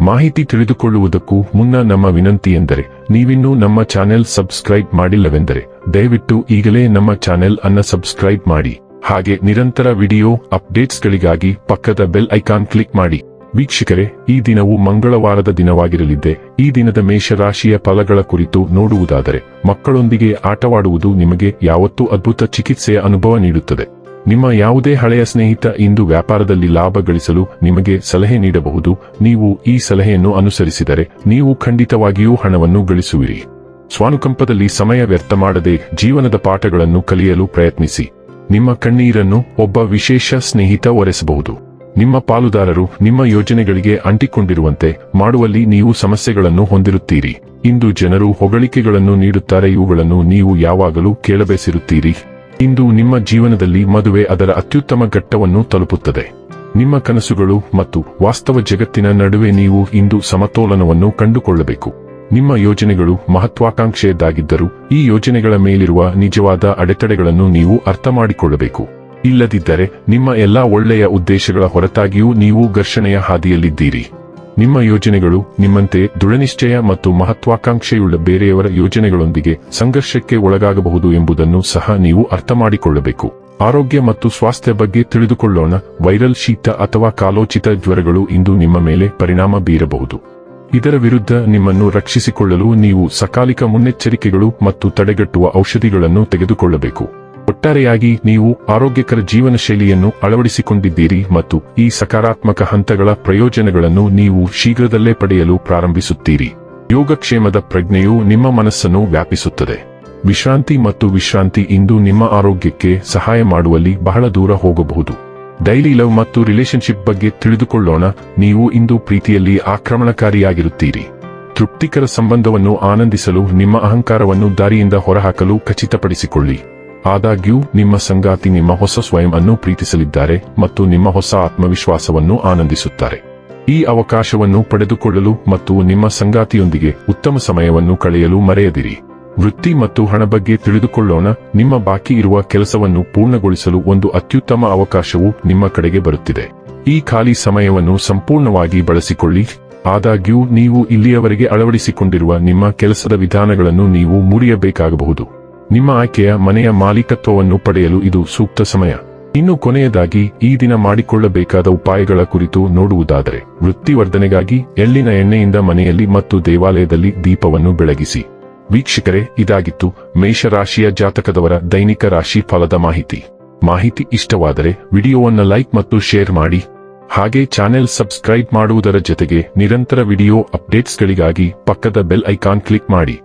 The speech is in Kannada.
ಮಾಹಿತಿ ತಿಳಿದುಕೊಳ್ಳುವುದಕ್ಕೂ ಮುನ್ನ ನಮ್ಮ ವಿನಂತಿ ಎಂದರೆ, ನೀವಿನ್ನೂ ನಮ್ಮ ಚಾನೆಲ್ ಸಬ್ಸ್ಕ್ರೈಬ್ ಮಾಡಿಲ್ಲವೆಂದರೆ, ದಯವಿಟ್ಟು ಈಗಲೇ ನಮ್ಮ ಚಾನೆಲ್ ಅನ್ನ ಸಬ್ಸ್ಕ್ರೈಬ್ ಮಾಡಿ. ಹಾಗೆ ನಿರಂತರ ವಿಡಿಯೋ ಅಪ್ಡೇಟ್ಸ್ಗಳಿಗಾಗಿ ಪಕ್ಕದ ಬೆಲ್ ಐಕಾನ್ ಕ್ಲಿಕ್ ಮಾಡಿ. ವೀಕ್ಷಕರೇ, ಈ ದಿನವು ಮಂಗಳವಾರದ ದಿನವಾಗಿರಲಿದ್ದೆ. ಈ ದಿನದ ಮೇಷರಾಶಿಯ ಫಲಗಳ ಕುರಿತು ನೋಡುವುದಾದರೆ, ಮಕ್ಕಳೊಂದಿಗೆ ಆಟವಾಡುವುದು ನಿಮಗೆ ಯಾವತ್ತೂ ಅದ್ಭುತ ಚಿಕಿತ್ಸೆಯ ಅನುಭವ ನೀಡುತ್ತದೆ. ನಿಮ್ಮ ಯಾವುದೇ ಹಳೆಯ ಸ್ನೇಹಿತ ಇಂದು ವ್ಯಾಪಾರದಲ್ಲಿ ಲಾಭ ಗಳಿಸಲು ನಿಮಗೆ ಸಲಹೆ ನೀಡಬಹುದು. ನೀವು ಈ ಸಲಹೆಯನ್ನು ಅನುಸರಿಸಿದರೆ ನೀವು ಖಂಡಿತವಾಗಿಯೂ ಹಣವನ್ನು ಗಳಿಸುವಿರಿ. ಸ್ವಾನುಕಂಪದಲ್ಲಿ ಸಮಯ ವ್ಯರ್ಥ ಮಾಡದೆ ಜೀವನದ ಪಾಠಗಳನ್ನು ಕಲಿಯಲು ಪ್ರಯತ್ನಿಸಿ. ನಿಮ್ಮ ಕಣ್ಣೀರನ್ನು ಒಬ್ಬ ವಿಶೇಷ ಸ್ನೇಹಿತ ಒರೆಸಬಹುದು. ನಿಮ್ಮ ಪಾಲುದಾರರು ನಿಮ್ಮ ಯೋಜನೆಗಳಿಗೆ ಅಂಟಿಕೊಂಡಿರುವಂತೆ ಮಾಡುವಲ್ಲಿ ನೀವು ಸಮಸ್ಯೆಗಳನ್ನು ಹೊಂದಿರುತ್ತೀರಿ. ಇಂದು ಜನರು ಹೊಗಳಿಕೆಗಳನ್ನು ನೀಡುತ್ತಾರೆ. ಇವುಗಳನ್ನು ನೀವು ಯಾವಾಗಲೂ ಕೇಳಬೇಸಿರುತ್ತೀರಿ. ಇಂದು ನಿಮ್ಮ ಜೀವನದಲ್ಲಿ ಮದುವೆ ಅದರ ಅತ್ಯುತ್ತಮ ಘಟ್ಟವನ್ನು ತಲುಪುತ್ತದೆ. ನಿಮ್ಮ ಕನಸುಗಳು ಮತ್ತು ವಾಸ್ತವ ಜಗತ್ತಿನ ನಡುವೆ ನೀವು ಇಂದು ಸಮತೋಲನವನ್ನು ಕಂಡುಕೊಳ್ಳಬೇಕು. ನಿಮ್ಮ ಯೋಜನೆಗಳು ಮಹತ್ವಾಕಾಂಕ್ಷೆಯದ್ದಾಗಿದ್ದರೂ ಈ ಯೋಜನೆಗಳ ಮೇಲಿರುವ ನಿಜವಾದ ಅಡೆತಡೆಗಳನ್ನು ನೀವು ಅರ್ಥ ಮಾಡಿಕೊಳ್ಳಬೇಕು. ಇಲ್ಲದಿದ್ದರೆ ನಿಮ್ಮ ಎಲ್ಲಾ ಒಳ್ಳೆಯ ಉದ್ದೇಶಗಳ ಹೊರತಾಗಿಯೂ ನೀವು ಘರ್ಷಣೆಯ ಹಾದಿಯಲ್ಲಿದ್ದೀರಿ. ನಿಮ್ಮ ಯೋಜನೆಗಳು ನಿಮ್ಮಂತೆ ದೃಢನಿಶ್ಚಯ ಮತ್ತು ಮಹತ್ವಾಕಾಂಕ್ಷೆಯುಳ್ಳ ಬೇರೆಯವರ ಯೋಜನೆಗಳೊಂದಿಗೆ ಸಂಘರ್ಷಕ್ಕೆ ಒಳಗಾಗಬಹುದು ಎಂಬುದನ್ನು ಸಹ ನೀವು ಅರ್ಥ ಮಾಡಿಕೊಳ್ಳಬೇಕು ಆರೋಗ್ಯ ಮತ್ತು ಸ್ವಾಸ್ಥ್ಯ ಬಗ್ಗೆ ತಿಳಿದುಕೊಳ್ಳೋಣ. ವೈರಲ್ ಶೀತ ಅಥವಾ ಕಾಲೋಚಿತ ಜ್ವರಗಳು ಇಂದು ನಿಮ್ಮ ಮೇಲೆ ಪರಿಣಾಮ ಬೀರಬಹುದು. ಇದರ ವಿರುದ್ಧ ನಿಮ್ಮನ್ನು ರಕ್ಷಿಸಿಕೊಳ್ಳಲು ನೀವು ಸಕಾಲಿಕ ಮುನ್ನೆಚ್ಚರಿಕೆಗಳು ಮತ್ತು ತಡೆಗಟ್ಟುವ ಔಷಧಿಗಳನ್ನು ತೆಗೆದುಕೊಳ್ಳಬೇಕು. ಒಟ್ಟಾರೆಯಾಗಿ ನೀವು ಆರೋಗ್ಯಕರ ಜೀವನ ಶೈಲಿಯನ್ನು ಅಳವಡಿಸಿಕೊಂಡಿದ್ದೀರಿ ಮತ್ತು ಈ ಸಕಾರಾತ್ಮಕ ಹಂತಗಳ ಪ್ರಯೋಜನಗಳನ್ನು ನೀವು ಶೀಘ್ರದಲ್ಲೇ ಪಡೆಯಲು ಪ್ರಾರಂಭಿಸುತ್ತೀರಿ. ಯೋಗಕ್ಷೇಮದ ಪ್ರಜ್ಞೆಯು ನಿಮ್ಮ ಮನಸ್ಸನ್ನು ವ್ಯಾಪಿಸುತ್ತದೆ. ವಿಶ್ರಾಂತಿ ಮತ್ತು ವಿಶ್ರಾಂತಿ ಇಂದು ನಿಮ್ಮ ಆರೋಗ್ಯಕ್ಕೆ ಸಹಾಯ ಮಾಡುವಲ್ಲಿ ಬಹಳ ದೂರ ಹೋಗಬಹುದು. ಡೈಲಿ ಲವ್ ಮತ್ತು ರಿಲೇಶನ್ಶಿಪ್ ಬಗ್ಗೆ ತಿಳಿದುಕೊಳ್ಳೋಣ. ನೀವು ಇಂದು ಪ್ರೀತಿಯಲ್ಲಿ ಆಕ್ರಮಣಕಾರಿಯಾಗಿರುತ್ತೀರಿ. ತೃಪ್ತಿಕರ ಸಂಬಂಧವನ್ನು ಆನಂದಿಸಲು ನಿಮ್ಮ ಅಹಂಕಾರವನ್ನು ದಾರಿಯಿಂದ ಹೊರಹಾಕಲು ಖಚಿತಪಡಿಸಿಕೊಳ್ಳಿ. ಆದಾಗ್ಯೂ, ನಿಮ್ಮ ಸಂಗಾತಿ ನಿಮ್ಮ ಹೊಸ ಸ್ವಯಂ ಅನ್ನು ಪ್ರೀತಿಸಲಿದ್ದಾರೆ ಮತ್ತು ನಿಮ್ಮ ಹೊಸ ಆತ್ಮವಿಶ್ವಾಸವನ್ನು ಆನಂದಿಸುತ್ತಾರೆ. ಈ ಅವಕಾಶವನ್ನು ಪಡೆದುಕೊಳ್ಳಲು ಮತ್ತು ನಿಮ್ಮ ಸಂಗಾತಿಯೊಂದಿಗೆ ಉತ್ತಮ ಸಮಯವನ್ನು ಕಳೆಯಲು ಮರೆಯದಿರಿ. ವೃತ್ತಿ ಮತ್ತು ಹಣ ಬಗ್ಗೆ ತಿಳಿದುಕೊಳ್ಳೋಣ, ನಿಮ್ಮ ಬಾಕಿ ಇರುವ ಕೆಲಸವನ್ನು ಪೂರ್ಣಗೊಳಿಸಲು ಒಂದು ಅತ್ಯುತ್ತಮ ಅವಕಾಶವು ನಿಮ್ಮ ಕಡೆಗೆ ಬರುತ್ತಿದೆ. ಈ ಖಾಲಿ ಸಮಯವನ್ನು ಸಂಪೂರ್ಣವಾಗಿ ಬಳಸಿಕೊಳ್ಳಿ. ಆದಾಗ್ಯೂ, ನೀವು ಇಲ್ಲಿಯವರೆಗೆ ಅಳವಡಿಸಿಕೊಂಡಿರುವ ನಿಮ್ಮ ಕೆಲಸದ ವಿಧಾನಗಳನ್ನು ನೀವು ಮುರಿಯಬೇಕಾಗಬಹುದು. ನಿಮ್ಮ ಆಯ್ಕೆಯ ಮನೆಯ ಮಾಲೀಕತ್ವವನ್ನು ಪಡೆಯಲು ಇದು ಸೂಕ್ತ ಸಮಯ. ಇನ್ನು ಕೊನೆಯದಾಗಿ, ಈ ದಿನ ಮಾಡಿಕೊಳ್ಳಬೇಕಾದ ಉಪಾಯಗಳ ಕುರಿತು ನೋಡುವುದಾದರೆ, ವೃತ್ತಿವರ್ಧನೆಗಾಗಿ ಎಳ್ಳಿನ ಎಣ್ಣೆಯಿಂದ ಮನೆಯಲ್ಲಿ ಮತ್ತು ದೇವಾಲಯದಲ್ಲಿ ದೀಪವನ್ನು ಬೆಳಗಿಸಿ. ವೀಕ್ಷಕರೇ, ಇದಾಗಿತ್ತು ಮೇಷರಾಶಿಯ ಜಾತಕದವರ ದೈನಿಕ ರಾಶಿ ಫಲದ ಮಾಹಿತಿ. ಮಾಹಿತಿ ಇಷ್ಟವಾದರೆ ವಿಡಿಯೋವನ್ನು ಲೈಕ್ ಮತ್ತು ಶೇರ್ ಮಾಡಿ. ಹಾಗೆ ಚಾನೆಲ್ ಸಬ್ಸ್ಕ್ರೈಬ್ ಮಾಡುವುದರ ಜೊತೆಗೆ ನಿರಂತರ ವಿಡಿಯೋ ಅಪ್ಡೇಟ್ಸ್ಗಳಿಗಾಗಿ ಪಕ್ಕದ ಬೆಲ್ ಐಕಾನ್ ಕ್ಲಿಕ್ ಮಾಡಿ.